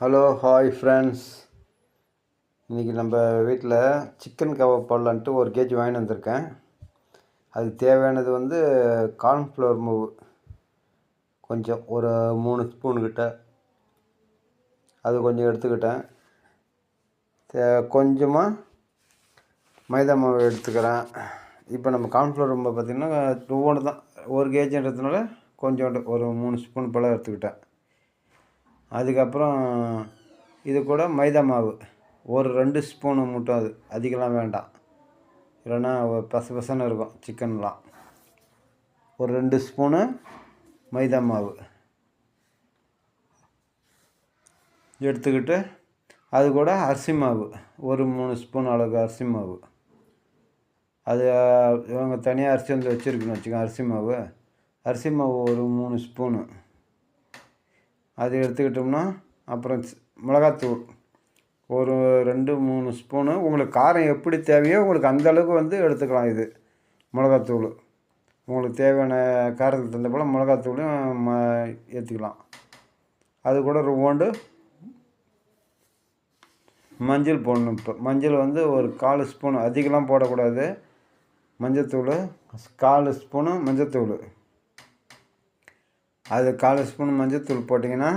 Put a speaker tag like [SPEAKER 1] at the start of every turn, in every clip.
[SPEAKER 1] Hello hi friends இன்றைக்கி நம்ம வீட்டில் சிக்கன் கபாப் போடலான்ட்டு ஒரு கேஜி வாங்கிட்டு வந்திருக்கேன். அதுக்கு தேவையானது வந்து கார்ன்ஃப்ளவர் மூவ். கொஞ்சம் ஒரு மூணு ஸ்பூனுக்கிட்ட அது கொஞ்சம் எடுத்துக்கிட்டேன். தே- கொஞ்சமாக மைதா மாவு எடுத்துக்கிறேன். இப்போ நம்ம கார்ன்ஃப்ளவர் மாவு பார்த்திங்கன்னா ஒவ்வொன்று தான் ஒரு கேஜின்றதுனால கொஞ்சோண்டு ஒரு மூணு ஸ்பூன் போல் எடுத்துக்கிட்டேன். அதுக்கப்புறம் இது கூட மைதா மாவு. ஒரு ரெண்டு ஸ்பூனு மட்டும் அது. அதிகம்லாம் வேண்டாம். இல்லைன்னா பச பசன்னு இருக்கும் சிக்கன்லாம். ஒரு ரெண்டு ஸ்பூனு மைதா மாவு. எடுத்துக்கிட்டு அது கூட அரிசி மாவு. ஒரு மூணு ஸ்பூன் அளவுக்கு அரிசி மாவு. அது இவங்க தனியாக அரிசி வந்து வச்சுருக்குன்னு வச்சுக்கோங்க அரிசி மாவு. அரிசி மாவு ஒரு மூணு ஸ்பூனு. அது எடுத்துக்கிட்டோம்னா அப்புறம் மிளகாத்தூள். ஒரு ரெண்டு மூணு ஸ்பூனு. உங்களுக்கு காரம் எப்படி தேவையோ உங்களுக்கு அந்த அளவுக்கு வந்து எடுத்துக்கலாம் இது மிளகாத்தூள். உங்களுக்கு தேவையான காரத்துக்கு தகுந்த போல் மிளகாத்தூளையும் ம ஏற்றிக்கலாம் அது கூட ரொம்பண்டு மஞ்சள் போடணும் இப்போ. மஞ்சள் வந்து ஒரு கால் ஸ்பூன் அதிகம்லாம் போடக்கூடாது. மஞ்சத்தூள் கால் ஸ்பூனு மஞ்சத்தூள். அது கால் ஸ்பூன் மஞ்சத்தூள் போட்டிங்கன்னா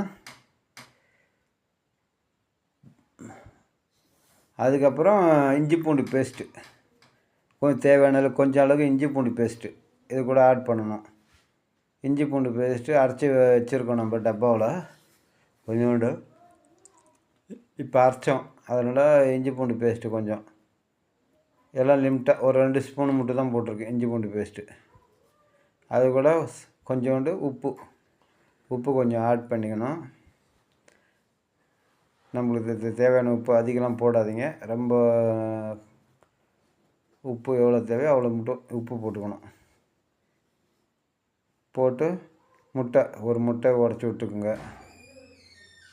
[SPEAKER 1] அதுக்கப்புறம் இஞ்சி பூண்டு பேஸ்ட்டு. கொஞ்சம் தேவையான அளவு கொஞ்சம் அளவுக்கு இஞ்சி பூண்டு பேஸ்ட்டு. இது கூட ஆட் பண்ணணும். இஞ்சி பூண்டு பேஸ்ட்டு அரைச்சி வச்சுருக்கோம் நம்ம டப்பாவில். கொஞ்சோண்டு. இப்போ அரைச்சோம். அதனால் இஞ்சி பூண்டு பேஸ்ட்டு கொஞ்சம். எல்லாம் லிமிட்டாக ஒரு ரெண்டு ஸ்பூன் மட்டும் தான் போட்டிருக்கு இஞ்சி பூண்டு பேஸ்ட்டு. அது கூட கொஞ்சோண்டு உப்பு. உப்பு கொஞ்சம் ஆட் பண்ணிக்கணும். நம்மளுக்கு தேவையான உப்பு அதிகமாக போடாதீங்க. ரொம்ப உப்பு எவ்வளோ தேவையோ அவ்வளோ மட்டும் உப்பு போட்டுக்கணும். போட்டு முட்டை ஒரு முட்டை உடச்சி விட்டுக்குங்க.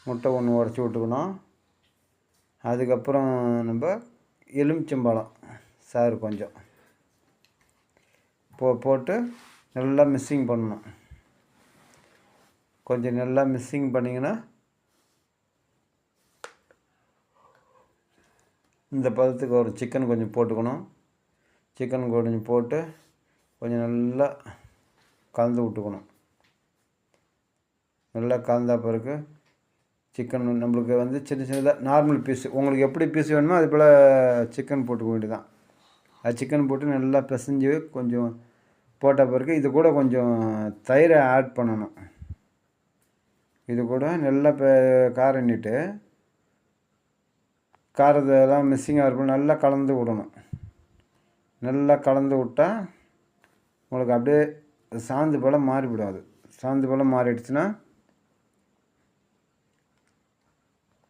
[SPEAKER 1] முட்டை ஒன்று உடச்சி விட்டுக்கணும். அதுக்கப்புறம் நம்ம எலுமிச்சம்பழம் சாறு கொஞ்சம். போ போட்டு நல்லா மிக்சிங் பண்ணணும். கொஞ்சம் நல்லா மிக்சிங் பண்ணிங்கன்னா இந்த பதத்துக்கு ஒரு சிக்கன் கொஞ்சம் போட்டுக்கணும். சிக்கன் கொஞ்சம் போட்டு கொஞ்சம் நல்லா கலந்து விட்டுக்கணும். நல்லா கலந்தா பிறகு சிக்கன் நம்மளுக்கு வந்து சின்ன சின்னதாக நார்மல் பீஸ் உங்களுக்கு எப்படி பீஸ் வேணுமோ அது போல் சிக்கன் போட்டுக்க வேண்டியதான் அது சிக்கன் போட்டு நல்லா பிசைஞ்சு கொஞ்சம் போட்ட பிறகு இது கூட கொஞ்சம் தயிரை ஆட் பண்ணணும். இது கூட நல்லா இப்போ காரத்தை காரத்தெல்லாம் மிஸ்ஸிங்காக இருக்கும். நல்லா கலந்து விடணும். நல்லா கலந்து விட்டா உங்களுக்கு அப்படியே சாந்து போல் மாறிவிடும் அது. சாந்து போல் மாறிடுச்சுன்னா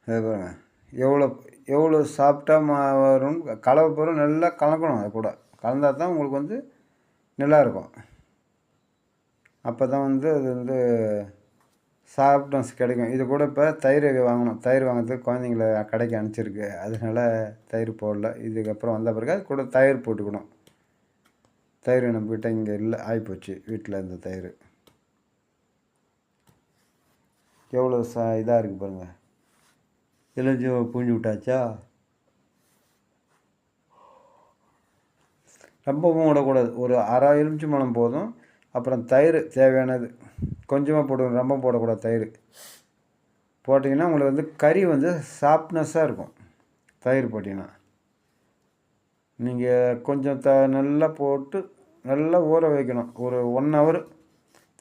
[SPEAKER 1] அது பாருங்க. எவ்வளோ எவ்வளோ சாப்பிட்டா மா வரும். கலவை பிறகு நல்லா கலக்கணும் அது கூட. கலந்தால் தான் உங்களுக்கு வந்து நல்லா இருக்கும். அப்போ தான் வந்து அது வந்து சாஃப்ட்னஸ் கிடைக்கும். இது கூட இப்போ தயிர் வாங்கணும். தயிர் வாங்குறதுக்கு குழந்தைங்கள கடைக்கு அனுப்பிச்சிருக்கு. அதனால தயிர் போடல. இதுக்கப்புறம் வந்த பிறகு அது கூட தயிர் போட்டுக்கணும். தயிர் நம்மக்கிட்ட இங்கே இல்லை ஆகிப்போச்சு வீட்டில் இந்த தயிர். எவ்வளோ ச இதாக இருக்குது பாருங்கள் இளஞ்சி பூஞ்சி விட்டாச்சா? ரொம்பவும் விடக்கூடாது. ஒரு அரை எலுமிச்சி மலம் போதும். அப்புறம் தயிர் தேவையானது. கொஞ்சமாக போடணும் ரொம்ப போடக்கூடாது தயிர். போட்டிங்கன்னா உங்களுக்கு வந்து கறி வந்து சாஃப்ட்னஸ்ஸாக இருக்கும். தயிர் போட்டிங்கன்னா. நீங்கள் கொஞ்சம் த நல்லா போட்டு நல்லா ஊற வைக்கணும். ஒரு ஒன் ஹவர்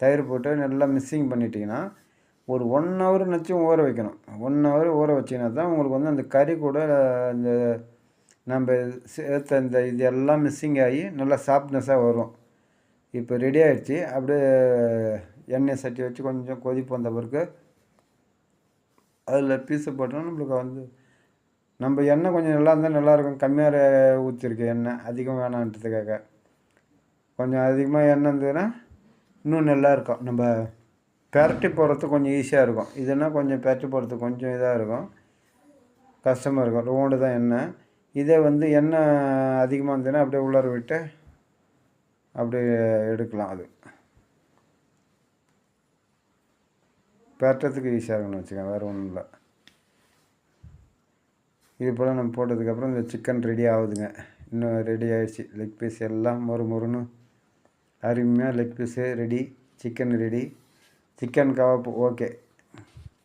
[SPEAKER 1] தயிர் போட்டு நல்லா மிக்சிங் பண்ணிட்டீங்கன்னா ஒரு ஒன் ஹவர் நச்சும் ஊற வைக்கணும். ஒன் ஹவர் ஊற வச்சிங்கன்னா தான் உங்களுக்கு வந்து அந்த கறி கூட அந்த நம்ம சேர்த்த இந்த இது எல்லாம் மிஸ்ஸிங் ஆகி நல்லா சாஃப்ட்னஸாக வரும். இப்போ ரெடி ஆகிடுச்சி அப்படியே எண்ணெய் சட்டி வச்சு கொஞ்சம் கொதிப்பு வந்த பிறகு அதில் பீஸை போட்டோம்னா நம்மளுக்கு வந்து நம்ம எண்ணெய் கொஞ்சம் நல்லா இருந்தால் நல்லாயிருக்கும். கம்மியாக ஊற்றிருக்கு எண்ணெய். அதிகம் வேணான்றதுக்காக. கொஞ்சம் அதிகமாக எண்ணெய் இருந்ததுன்னா இன்னும் நல்லா இருக்கும் நம்ம பெரட்டி போடுறதுக்கு கொஞ்சம் ஈஸியாக இருக்கும். இதுனா கொஞ்சம் பெரட்டி போடுறதுக்கு கொஞ்சம் இதாக இருக்கும். கஷ்டமாக இருக்கும். ரோண்டு தான் எண்ணெய். இதே வந்து எண்ணெய் அதிகமாக இருந்ததுன்னா அப்படியே உள்ளார விட்டு அப்படியே எடுக்கலாம் அது. பெரட்டுறதுக்கு ஈஸியாக இருக்கும்னு வச்சுக்கோங்க வேறு ஒன்றும் இல்லை. இது போல் நம்ம போட்டதுக்கப்புறம் இந்த சிக்கன் ரெடி ஆகுதுங்க. இன்னும் ரெடி ஆகிடுச்சு லெக் பீஸ் எல்லாம் மொறு மொறுன்னு அருமையாக leg piece ready chicken ready chicken kebab okay